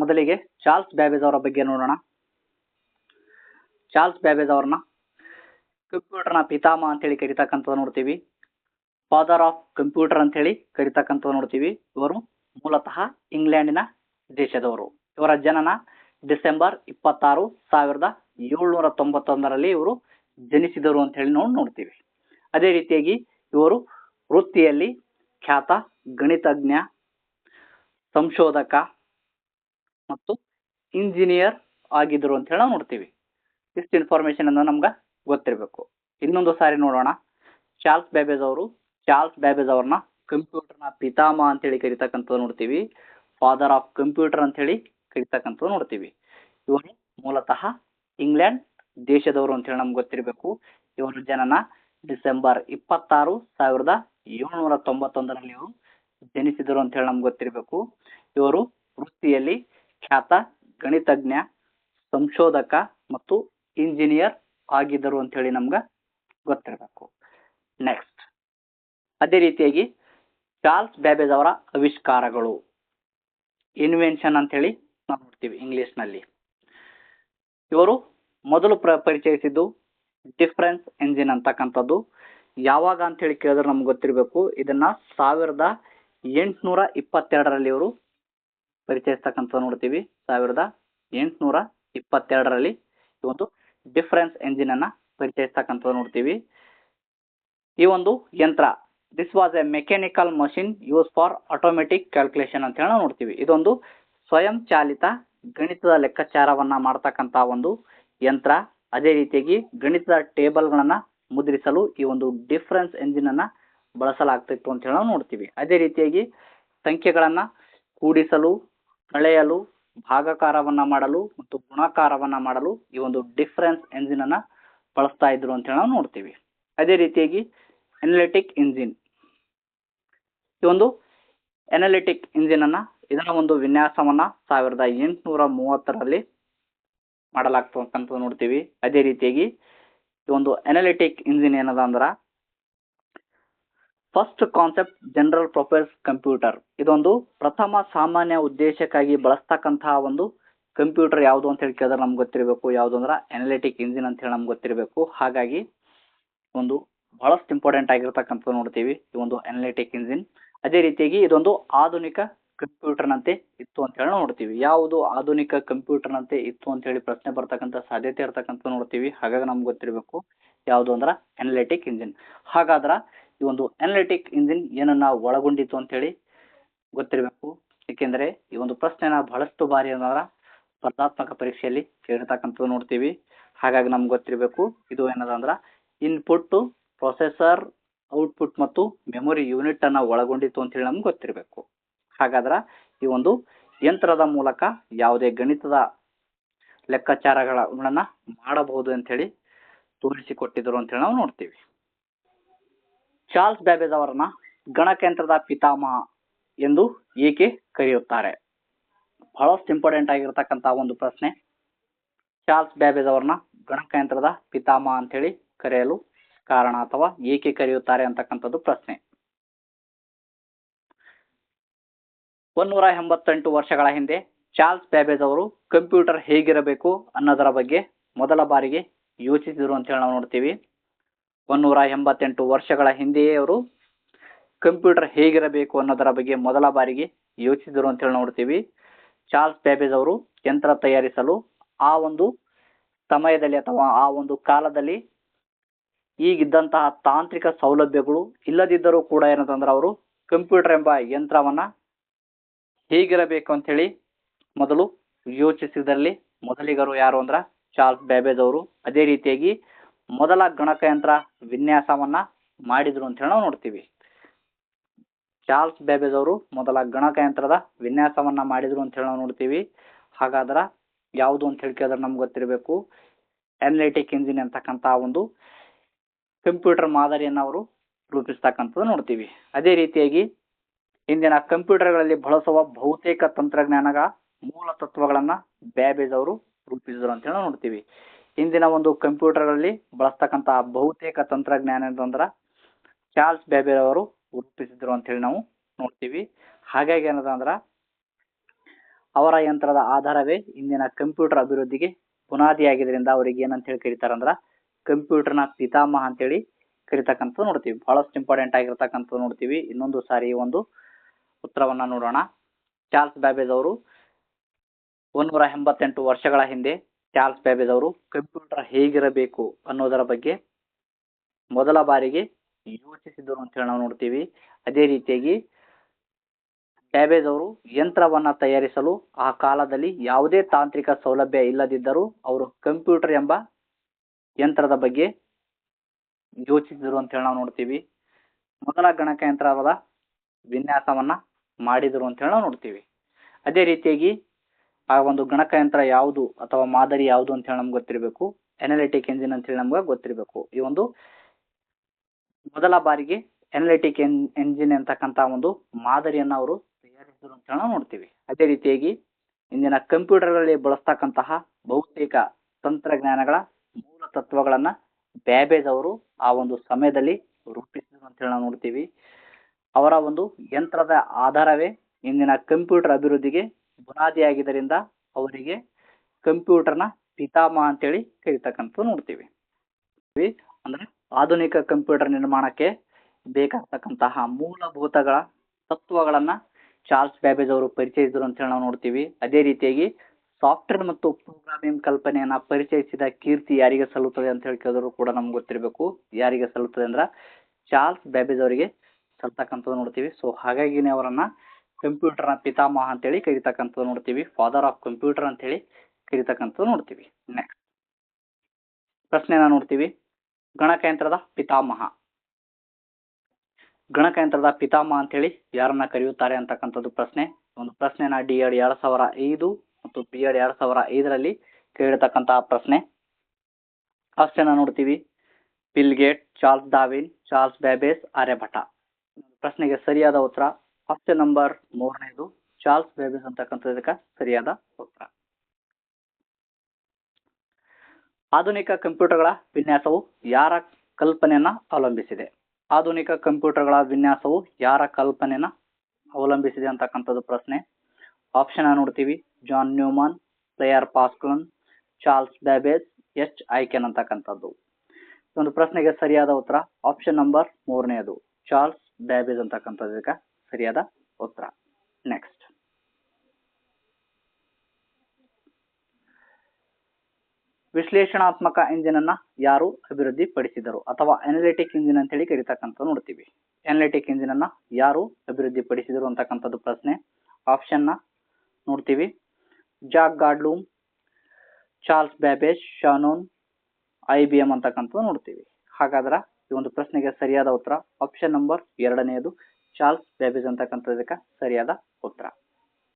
ಮೊದಲಿಗೆ Charles Babbage ಅವರ ಬಗ್ಗೆ ನೋಡೋಣ. ಚಾರ್ಲ್ಸ್ ಬ್ಯಾಬೇಜ್ ಅವ್ರನ್ನ ಕಂಪ್ಯೂಟರ್ನ ಪಿತಾಮಹ ಅಂತೇಳಿ ಕರಿತಕ್ಕಂಥದ್ದು ನೋಡ್ತೀವಿ. ಫಾದರ್ ಆಫ್ ಕಂಪ್ಯೂಟರ್ ಅಂತೇಳಿ ಕರಿತಕ್ಕಂಥದ್ದು ನೋಡ್ತೀವಿ. ಇವರು ಮೂಲತಃ ಇಂಗ್ಲೆಂಡಿನ ದೇಶದವರು. ಇವರ ಜನನ ಡಿಸೆಂಬರ್ ಇಪ್ಪತ್ತಾರು ಸಾವಿರದ ಏಳ್ನೂರ ತೊಂಬತ್ತೊಂದರಲ್ಲಿ ಇವರು ಜನಿಸಿದರು ಅಂತ ಹೇಳಿ ನಾವು ನೋಡ್ತೀವಿ. ಅದೇ ರೀತಿಯಾಗಿ ಇವರು ವೃತ್ತಿಯಲ್ಲಿ ಖ್ಯಾತ ಗಣಿತಜ್ಞ, ಸಂಶೋಧಕ ಮತ್ತು ಇಂಜಿನಿಯರ್ ಆಗಿದ್ರು ಅಂತ ಹೇಳಿ ನೋಡ್ತೀವಿ. ಇಷ್ಟು ಇನ್ಫಾರ್ಮೇಶನ್ ಅನ್ನು ನಮ್ಗೆ ಗೊತ್ತಿರಬೇಕು. ಇನ್ನೊಂದು ಸಾರಿ ನೋಡೋಣ. ಚಾರ್ಲ್ಸ್ ಬ್ಯಾಬೇಜ್ ಅವರು, ಚಾರ್ಲ್ಸ್ ಬ್ಯಾಬೇಜ್ ಅವ್ರನ್ನ ಕಂಪ್ಯೂಟರ್ನ ಪಿತಾಮಹ ಅಂತೇಳಿ ಕರಿತಕ್ಕಂಥದ್ದು ನೋಡ್ತೀವಿ. ಫಾದರ್ ಆಫ್ ಕಂಪ್ಯೂಟರ್ ಅಂತೇಳಿ ಕರಿತಕ್ಕಂಥದ್ದು ನೋಡ್ತೀವಿ. ಇವರು ಮೂಲತಃ ಇಂಗ್ಲೆಂಡ್ ದೇಶದವರು ಅಂತ ಹೇಳಿ ನಮ್ಗೆ ಗೊತ್ತಿರಬೇಕು. ಇವರ ಜನನ ಡಿಸೆಂಬರ್ ಇಪ್ಪತ್ತಾರು ಸಾವಿರದ ಏಳ್ನೂರ ತೊಂಬತ್ತೊಂದರಲ್ಲಿ ಇವರು ಜನಿಸಿದರು ಅಂತ ಹೇಳಿ ನಮ್ಗೆ ಗೊತ್ತಿರಬೇಕು. ಇವರು ವೃತ್ತಿಯಲ್ಲಿ ಖ್ಯಾತ ಗಣಿತಜ್ಞ, ಸಂಶೋಧಕ ಮತ್ತು ಇಂಜಿನಿಯರ್ ಆಗಿದ್ದರು ಅಂತ ಹೇಳಿ ನಮ್ಗೆ ಗೊತ್ತಿರಬೇಕು. ನೆಕ್ಸ್ಟ್ ಅದೇ ರೀತಿಯಾಗಿ ಚಾರ್ಲ್ಸ್ ಬ್ಯಾಬೇಜ್ ಅವರ ಆವಿಷ್ಕಾರಗಳು. ಇನ್ವೆನ್ಷನ್ ಅಂತ ಹೇಳಿ ನಾವು ನೋಡ್ತೀವಿ ಇಂಗ್ಲಿಷ್ನಲ್ಲಿ ಇವರು ಮೊದಲು ಪ್ರ ಪರಿಚಯಿಸಿದ್ದು ಡಿಫ್ರೆನ್ಸ್ ಎಂಜಿನ್ ಅಂತಕ್ಕಂಥದ್ದು. ಯಾವಾಗ ಅಂತ ಹೇಳಿ ಕೇಳಿದ್ರೆ ನಮ್ಗೆ ಗೊತ್ತಿರಬೇಕು. ಇದನ್ನ ಸಾವಿರದ ಎಂಟುನೂರ ಇಪ್ಪತ್ತೆರಡರಲ್ಲಿ ಇವರು ಪರಿಚಯಿಸ್ತಕ್ಕಂಥ ನೋಡ್ತೀವಿ. ಸಾವಿರದ ಎಂಟುನೂರ ಇಪ್ಪತ್ತೆರಡರಲ್ಲಿ ಈ ಒಂದು ಡಿಫರೆನ್ಸ್ ಎಂಜಿನ್ ಅನ್ನ ಪರಿಚಯಿಸ್ತಕ್ಕಂಥ ನೋಡ್ತೀವಿ. ಈ ಒಂದು ಯಂತ್ರ this was a mechanical machine use for automatic calculation ಅಂತ ಹೇಳಿ ನೋಡ್ತೀವಿ. ಇದೊಂದು ಸ್ವಯಂ ಚಾಲಿತ ಗಣಿತದ ಲೆಕ್ಕಾಚಾರವನ್ನ ಮಾಡ್ತಕ್ಕಂಥ ಒಂದು ಯಂತ್ರ. ಅದೇ ರೀತಿಯಾಗಿ ಗಣಿತದ ಟೇಬಲ್ಗಳನ್ನ ಮುದ್ರಿಸಲು ಈ ಒಂದು ಡಿಫರೆನ್ಸ್ ಎಂಜಿನ್ ಅನ್ನ ಬಳಸಲಾಗ್ತಿತ್ತು ಅಂತ ಹೇಳಿ ನಾವು ನೋಡ್ತೀವಿ. ಅದೇ ರೀತಿಯಾಗಿ ಸಂಖ್ಯೆಗಳನ್ನ ಕೂಡಿಸಲು ಕಳೆಯಲು, ಭಾಗಾಕಾರವನ್ನ ಮಾಡಲು ಮತ್ತು ಗುಣಾಕಾರವನ್ನ ಮಾಡಲು ಈ ಒಂದು ಡಿಫರೆನ್ಸ್ ಎಂಜಿನ್ ಅನ್ನ ಬಳಸ್ತಾ ಇದ್ರು ಅಂತ ಹೇಳಿ ನಾವು ನೋಡ್ತೀವಿ. ಅದೇ ರೀತಿಯಾಗಿ ಎನಲಿಟಿಕ್ ಇಂಜಿನ್ ಈ ಒಂದು ಎನಲಿಟಿಕ್ ಇಂಜಿನ್ ಅನ್ನ ಇದರ ಒಂದು ವಿನ್ಯಾಸವನ್ನ ಸಾವಿರದ ಎಂಟುನೂರ ಮೂವತ್ತರಲ್ಲಿ ಮಾಡಲಾಗ್ತಕ್ಕಂಥದ್ದು ನೋಡ್ತೀವಿ. ಅದೇ ರೀತಿಯಾಗಿ ಈ ಒಂದು ಎನಲಿಟಿಕ್ ಇಂಜಿನ್ ಏನದ ಅಂದ್ರ first concept general purpose computer ಇದೊಂದು ಪ್ರಥಮ ಸಾಮಾನ್ಯ ಉದ್ದೇಶಕ್ಕಾಗಿ ಬಳಸ್ತಕ್ಕಂತಹ ಒಂದು ಕಂಪ್ಯೂಟರ್ ಯಾವುದು ಅಂತ ಹೇಳಿ ಕೇಳಿದ್ರೆ ನಮ್ಗೆ ಗೊತ್ತಿರಬೇಕು. ಯಾವುದು ಅಂದ್ರೆ ಅನಾಲಿಟಿಕ್ ಇಂಜಿನ್ ಅಂತ ಹೇಳಿ ನಮ್ಗೆ ಗೊತ್ತಿರಬೇಕು. ಹಾಗಾಗಿ ಒಂದು ಬಹಳಷ್ಟು ಇಂಪಾರ್ಟೆಂಟ್ ಆಗಿರ್ತಕ್ಕಂಥದ್ದು ನೋಡ್ತೀವಿ. ಈ ಒಂದು ಅನಾಲಿಟಿಕ್ ಇಂಜಿನ್ ಅದೇ ರೀತಿಯಾಗಿ ಇದೊಂದು ಆಧುನಿಕ ಕಂಪ್ಯೂಟರ್ನಂತೆ ಇತ್ತು ಅಂತ ಹೇಳಿ ನೋಡ್ತೀವಿ. ಯಾವುದು ಆಧುನಿಕ ಕಂಪ್ಯೂಟರ್ನಂತೆ ಇತ್ತು ಅಂತ ಹೇಳಿ ಪ್ರಶ್ನೆ ಬರ್ತಕ್ಕಂಥ ಸಾಧ್ಯತೆ ಇರ್ತಕ್ಕಂಥ ನೋಡ್ತೀವಿ. ಹಾಗಾಗಿ ನಮ್ಗೆ ಗೊತ್ತಿರಬೇಕು. ಯಾವುದು ಅಂದ್ರೆ ಅನಾಲಿಟಿಕ್ ಇಂಜಿನ್ ಹಾಗಾದ್ರೆ ಈ ಒಂದು ಅನಲಿಟಿಕ್ ಇಂಜಿನ್ ಏನನ್ನ ಒಳಗೊಂಡಿತ್ತು ಅಂತ ಹೇಳಿ ಗೊತ್ತಿರಬೇಕು. ಏಕೆಂದರೆ ಈ ಒಂದು ಪ್ರಶ್ನೆನ ಬಹಳಷ್ಟು ಬಾರಿ ಏನಾದ್ರ ಸ್ಪರ್ಧಾತ್ಮಕ ಪರೀಕ್ಷೆಯಲ್ಲಿ ಕೇಳಿರ್ತಕ್ಕಂಥದ್ದು ನೋಡ್ತೀವಿ. ಹಾಗಾಗಿ ನಮ್ಗೆ ಗೊತ್ತಿರಬೇಕು. ಇದು ಏನದ ಅಂದ್ರ ಇನ್ಪುಟ್ ಪ್ರೊಸೆಸರ್ ಔಟ್ಪುಟ್ ಮತ್ತು ಮೆಮೊರಿ ಯೂನಿಟ್ ಅನ್ನ ಒಳಗೊಂಡಿತ್ತು ಅಂತ ಹೇಳಿ ನಮ್ಗೆ ಗೊತ್ತಿರಬೇಕು. ಹಾಗಾದ್ರೆ ಈ ಒಂದು ಯಂತ್ರದ ಮೂಲಕ ಯಾವುದೇ ಗಣಿತದ ಲೆಕ್ಕಾಚಾರಗಳನ್ನ ಮಾಡಬಹುದು ಅಂತ ಹೇಳಿ ತೋರಿಸಿಕೊಟ್ಟಿದ್ರು ಅಂತ ಹೇಳಿ ನಾವು ನೋಡ್ತೀವಿ. ಚಾರ್ಲ್ಸ್ ಬ್ಯಾಬೇಜ್ ಅವರನ್ನ ಗಣಕಯಂತ್ರದ ಪಿತಾಮಹ ಎಂದು ಏಕೆ ಕರೆಯುತ್ತಾರೆ? ಬಹಳಷ್ಟು ಇಂಪಾರ್ಟೆಂಟ್ ಆಗಿರ್ತಕ್ಕಂಥ ಒಂದು ಪ್ರಶ್ನೆ. ಚಾರ್ಲ್ಸ್ ಬ್ಯಾಬೇಜ್ ಅವರನ್ನ ಗಣಕಯಂತ್ರದ ಪಿತಾಮಹ ಅಂತ ಹೇಳಿ ಕರೆಯಲು ಕಾರಣ ಅಥವಾ ಏಕೆ ಕರೆಯುತ್ತಾರೆ ಅಂತಕ್ಕಂಥದ್ದು ಪ್ರಶ್ನೆ. ಒಂದೂರ ಎಂಬತ್ತೆಂಟು ವರ್ಷಗಳ ಹಿಂದೆ ಚಾರ್ಲ್ಸ್ ಬ್ಯಾಬೇಜ್ ಅವರು ಕಂಪ್ಯೂಟರ್ ಹೇಗಿರಬೇಕು ಅನ್ನೋದರ ಬಗ್ಗೆ ಮೊದಲ ಬಾರಿಗೆ ಯೋಚಿಸಿದರು ಅಂತ ಹೇಳಿ ನಾವು ನೋಡ್ತೀವಿ. ಒಂದೂರ ಎಂಬತ್ತೆಂಟು ವರ್ಷಗಳ ಹಿಂದೆಯೇ ಅವರು ಕಂಪ್ಯೂಟರ್ ಹೇಗಿರಬೇಕು ಅನ್ನೋದರ ಬಗ್ಗೆ ಮೊದಲ ಬಾರಿಗೆ ಯೋಚಿಸಿದರು ಅಂತ ಹೇಳಿ ನೋಡ್ತೀವಿ. ಚಾರ್ಲ್ಸ್ ಬ್ಯಾಬೇಜ್ ಅವರು ಯಂತ್ರ ತಯಾರಿಸಲು ಆ ಒಂದು ಸಮಯದಲ್ಲಿ ಅಥವಾ ಆ ಒಂದು ಕಾಲದಲ್ಲಿ ಈಗಿದ್ದಂತಹ ತಾಂತ್ರಿಕ ಸೌಲಭ್ಯಗಳು ಇಲ್ಲದಿದ್ದರೂ ಕೂಡ ಏನಂತಂದ್ರೆ ಅವರು ಕಂಪ್ಯೂಟರ್ ಎಂಬ ಯಂತ್ರವನ್ನ ಹೇಗಿರಬೇಕು ಅಂತ ಹೇಳಿ ಮೊದಲು ಯೋಚಿಸಿದಲ್ಲಿ ಮೊದಲಿಗರು ಯಾರು ಅಂದ್ರೆ ಚಾರ್ಲ್ಸ್ ಬ್ಯಾಬೇಜ್ ಅವರು. ಅದೇ ರೀತಿಯಾಗಿ ಮೊದಲ ಗಣಕಯಂತ್ರ ವಿನ್ಯಾಸವನ್ನ ಮಾಡಿದ್ರು ಅಂತ ಹೇಳಿ ನಾವು ನೋಡ್ತೀವಿ. ಚಾರ್ಲ್ಸ್ ಬೇಬೇಜ್ ಅವರು ಮೊದಲ ಗಣಕಯಂತ್ರದ ವಿನ್ಯಾಸವನ್ನ ಮಾಡಿದ್ರು ಅಂತ ಹೇಳಿ ನಾವು ನೋಡ್ತೀವಿ. ಹಾಗಾದ್ರೆ ಯಾವುದು ಅಂತ ಹೇಳಿ ಕೇಳಿದ್ರೆ ನಮ್ಗೆ ಗೊತ್ತಿರಬೇಕು. ಅನಲಿಟಿಕ್ ಇಂಜಿನ್ ಅಂತಕ್ಕಂಥ ಒಂದು ಕಂಪ್ಯೂಟರ್ ಮಾದರಿಯನ್ನು ಅವರು ರೂಪಿಸ್ತಕ್ಕಂಥದ್ದು ನೋಡ್ತೀವಿ. ಅದೇ ರೀತಿಯಾಗಿ ಇಂದಿನ ಕಂಪ್ಯೂಟರ್ಗಳಲ್ಲಿ ಬಳಸುವ ಬಹುತೇಕ ತಂತ್ರಜ್ಞಾನಗಳ ಮೂಲ ತತ್ವಗಳನ್ನ ಬ್ಯಾಬೇಜ್ ಅವರು ರೂಪಿಸಿದ್ರು ಅಂತ ಹೇಳಿ ನೋಡ್ತೀವಿ. ಇಂದಿನ ಒಂದು ಕಂಪ್ಯೂಟರ್ಗಳಲ್ಲಿ ಬಳಸ್ತಕ್ಕಂತಹ ಬಹುತೇಕ ತಂತ್ರಜ್ಞಾನ ಅಂತಂದ್ರ ಚಾರ್ಲ್ಸ್ ಬ್ಯಾಬೇಜ್ ಅವರು ರೂಪಿಸಿದ್ರು ಅಂತ ಹೇಳಿ ನಾವು ನೋಡ್ತೀವಿ. ಹಾಗಾಗಿ ಏನದ ಅವರ ಯಂತ್ರದ ಆಧಾರವೇ ಇಂದಿನ ಕಂಪ್ಯೂಟರ್ ಅಭಿವೃದ್ಧಿಗೆ ಬುನಾದಿಯಾಗಿದ್ದರಿಂದ ಅವರಿಗೆ ಏನಂತ ಹೇಳಿ ಕರೀತಾರಂದ್ರ ಕಂಪ್ಯೂಟರ್ನ ಪಿತಾಮಹ ಅಂತೇಳಿ ಕರಿತಕ್ಕಂಥದ್ದು ನೋಡ್ತೀವಿ. ಬಹಳಷ್ಟು ಇಂಪಾರ್ಟೆಂಟ್ ಆಗಿರ್ತಕ್ಕಂಥ ನೋಡ್ತೀವಿ. ಇನ್ನೊಂದು ಸಾರಿ ಒಂದು ಉತ್ತರವನ್ನ ನೋಡೋಣ. ಚಾರ್ಲ್ಸ್ ಬ್ಯಾಬೇಜ್ ಅವರು ಒಂದೂರ ಎಂಬತ್ತೆಂಟು ವರ್ಷಗಳ ಹಿಂದೆ ಚಾರ್ಲ್ಸ್ ಬ್ಯಾಬೇಜ್ ಅವರು ಕಂಪ್ಯೂಟರ್ ಹೇಗಿರಬೇಕು ಅನ್ನೋದರ ಬಗ್ಗೆ ಮೊದಲ ಬಾರಿಗೆ ಯೋಚಿಸಿದರು ಅಂತ ಹೇಳಿ ನಾವು ನೋಡ್ತೀವಿ. ಅದೇ ರೀತಿಯಾಗಿ ಬ್ಯಾಬೇಜ್ ಅವರು ಯಂತ್ರವನ್ನ ತಯಾರಿಸಲು ಆ ಕಾಲದಲ್ಲಿ ಯಾವುದೇ ತಾಂತ್ರಿಕ ಸೌಲಭ್ಯ ಇಲ್ಲದಿದ್ದರೂ ಅವರು ಕಂಪ್ಯೂಟರ್ ಎಂಬ ಯಂತ್ರದ ಬಗ್ಗೆ ಯೋಚಿಸಿದರು ಅಂತ ಹೇಳಿ ನಾವು ನೋಡ್ತೀವಿ. ಮೊದಲ ಗಣಕಯಂತ್ರದ ವಿನ್ಯಾಸವನ್ನ ಮಾಡಿದರು ಅಂತ ಹೇಳಿ ನಾವು ನೋಡ್ತೀವಿ. ಅದೇ ರೀತಿಯಾಗಿ ಆ ಒಂದು ಗಣಕಯಂತ್ರ ಯಾವುದು ಅಥವಾ ಮಾದರಿ ಯಾವುದು ಅಂತ ಹೇಳಿ ನಮ್ಗೆ ಗೊತ್ತಿರಬೇಕು. ಎನಲಿಟಿಕ್ ಎಂಜಿನ್ ಅಂತ ಹೇಳಿ ನಮ್ಗೆ ಗೊತ್ತಿರಬೇಕು. ಈ ಒಂದು ಮೊದಲ ಬಾರಿಗೆ ಎನಲಿಟಿಕ್ ಎಂಜಿನ್ ಅಂತಕ್ಕಂಥ ಒಂದು ಮಾದರಿಯನ್ನ ಅವರು ತಯಾರಿಸಿದರು ಅಂತ ಹೇಳಿ ನಾವು ನೋಡ್ತೀವಿ. ಅದೇ ರೀತಿಯಾಗಿ ಇಂದಿನ ಕಂಪ್ಯೂಟರ್ಗಳಲ್ಲಿ ಬಳಸ್ತಕ್ಕಂತಹ ಬಹುತೇಕ ತಂತ್ರಜ್ಞಾನಗಳ ಮೂಲ ತತ್ವಗಳನ್ನ ಬ್ಯಾಬೇಜ್ ಅವರು ಆ ಒಂದು ಸಮಯದಲ್ಲಿ ರೂಪಿಸಿದರು ಅಂತ ಹೇಳಿ ನಾವು ನೋಡ್ತೀವಿ. ಅವರ ಒಂದು ಯಂತ್ರದ ಆಧಾರವೇ ಇಂದಿನ ಕಂಪ್ಯೂಟರ್ ಅಭಿವೃದ್ಧಿಗೆ ಬುನಾದಿಯಾಗಿದ್ದರಿಂದ ಅವರಿಗೆ ಕಂಪ್ಯೂಟರ್ನ ಪಿತಾಮಹ ಅಂತೇಳಿ ಕರಿತಕ್ಕಂಥದ್ದು ನೋಡ್ತೀವಿ. ಅಂದ್ರೆ ಆಧುನಿಕ ಕಂಪ್ಯೂಟರ್ ನಿರ್ಮಾಣಕ್ಕೆ ಬೇಕಾಗ್ತಕ್ಕಂತಹ ಮೂಲಭೂತಗಳ ತತ್ವಗಳನ್ನ ಚಾರ್ಲ್ಸ್ ಬ್ಯಾಬೇಜ್ ಅವರು ಪರಿಚಯಿಸಿದರು ಅಂತ ಹೇಳಿ ನಾವು ನೋಡ್ತೀವಿ. ಅದೇ ರೀತಿಯಾಗಿ ಸಾಫ್ಟ್ವೇರ್ ಮತ್ತು ಪ್ರೋಗ್ರಾಮಿಂಗ್ ಕಲ್ಪನೆಯನ್ನ ಪರಿಚಯಿಸಿದ ಕೀರ್ತಿ ಯಾರಿಗೆ ಸಲ್ಲುತ್ತದೆ ಅಂತ ಹೇಳಿ ಕೇಳಿದ್ರು ಕೂಡ ನಮ್ಗೆ ಗೊತ್ತಿರಬೇಕು. ಯಾರಿಗೆ ಸಲ್ಲುತ್ತದೆ ಅಂದ್ರ ಚಾರ್ಲ್ಸ್ ಬ್ಯಾಬೇಜ್ ಅವರಿಗೆ ಸಲ್ತಕ್ಕಂಥದ್ದು ನೋಡ್ತೀವಿ. ಸೊ ಹಾಗಾಗಿನೇ ಅವರನ್ನ ಕಂಪ್ಯೂಟರ್ನ ಪಿತಾಮಹ ಅಂತೇಳಿ ಕರಿತಕ್ಕಂಥದ್ದು ನೋಡ್ತೀವಿ. ಫಾದರ್ ಆಫ್ ಕಂಪ್ಯೂಟರ್ ಅಂತ ಹೇಳಿ ಕರಿತಕ್ಕಂಥದ್ದು ನೋಡ್ತೀವಿ. ನೆಕ್ಸ್ಟ್ ಪ್ರಶ್ನೆನ ನೋಡ್ತೀವಿ. ಗಣಕಯಂತ್ರದ ಪಿತಾಮಹ. ಗಣಕಯಂತ್ರದ ಪಿತಾಮಹ ಅಂತೇಳಿ ಯಾರನ್ನ ಕರೆಯುತ್ತಾರೆ ಅಂತಕ್ಕಂಥದ್ದು ಪ್ರಶ್ನೆ. ಒಂದು ಪ್ರಶ್ನೆನ ಡಿ ಎಡ್ ಎರಡ್ ಸಾವಿರ ಐದು ಮತ್ತು ಬಿ ಎಡ್ ಎರಡ್ ಸಾವಿರ ಐದರಲ್ಲಿ ಕೇಳಿರ್ತಕ್ಕಂತಹ ಪ್ರಶ್ನೆ. ಆಪ್ಷನ್ ನೋಡ್ತೀವಿ. Bill Gate Charles Darwin Charles Babbage Aryabhata ಪ್ರಶ್ನೆಗೆ ಸರಿಯಾದ ಉತ್ತರ ಆಪ್ಷನ್ ನಂಬರ್ ಮೂರನೇದು ಚಾರ್ಲ್ಸ್ ಬೇಬೇಸ್ ಅಂತಕ್ಕಂಥದಕ್ಕೆ ಸರಿಯಾದ ಉತ್ತರ. ಆಧುನಿಕ ಕಂಪ್ಯೂಟರ್ಗಳ ವಿನ್ಯಾಸವು ಯಾರ ಕಲ್ಪನೆಯನ್ನ ಅವಲಂಬಿಸಿದೆ? ಆಧುನಿಕ ಕಂಪ್ಯೂಟರ್ಗಳ ವಿನ್ಯಾಸವು ಯಾರ ಕಲ್ಪನೆಯನ್ನ ಅವಲಂಬಿಸಿದೆ ಅಂತಕ್ಕಂಥದ್ದು ಪ್ರಶ್ನೆ. ಆಪ್ಷನ್ ನೋಡ್ತೀವಿ. John Neumann, Blaise Pascal Charles Babbage H Aiken ಅಂತಕ್ಕಂಥದ್ದು. ಒಂದು ಪ್ರಶ್ನೆಗೆ ಸರಿಯಾದ ಉತ್ತರ. ಆಪ್ಷನ್ ನಂಬರ್ ಮೂರನೆಯದು ಚಾರ್ಲ್ಸ್ ಬ್ಯಾಬೇಜ್ ಅಂತಕ್ಕಂಥದ್ದಕ್ಕೆ ಸರಿಯಾದ ಉತ್ತರ. ನೆಕ್ಸ್ಟ್ ವಿಶ್ಲೇಷಣಾತ್ಮಕ ಇಂಜಿನ್ ಅನ್ನ ಯಾರು ಅಭಿವೃದ್ಧಿ ಪಡಿಸಿದರು ಅಥವಾ ಅನಲಿಟಿಕ್ ಇಂಜಿನ್ ಅಂತ ಹೇಳಿ ಕರಿತಕ್ಕಂಥ ನೋಡ್ತೀವಿ. ಅನಲಿಟಿಕ್ ಇಂಜಿನ್ ಅನ್ನ ಯಾರು ಅಭಿವೃದ್ಧಿ ಪಡಿಸಿದರು ಅಂತಕ್ಕಂಥದ್ದು ಪ್ರಶ್ನೆ. ಆಪ್ಷನ್ನ ನೋಡ್ತೀವಿ. Jacquard loom Charles Babbage Shannon I B M ಅಂತಕ್ಕಂಥದ್ದು ನೋಡ್ತೀವಿ. ಹಾಗಾದ್ರೆ ಈ ಒಂದು ಪ್ರಶ್ನೆಗೆ ಸರಿಯಾದ ಉತ್ತರ. ಆಪ್ಷನ್ ನಂಬರ್ ಎರಡನೆಯದು ಚಾರ್ಲ್ಸ್ ಬ್ಯಾಬೇಜ್ ಅಂತಕ್ಕಂಥದಕ್ಕೆ ಸರಿಯಾದ ಉತ್ತರ.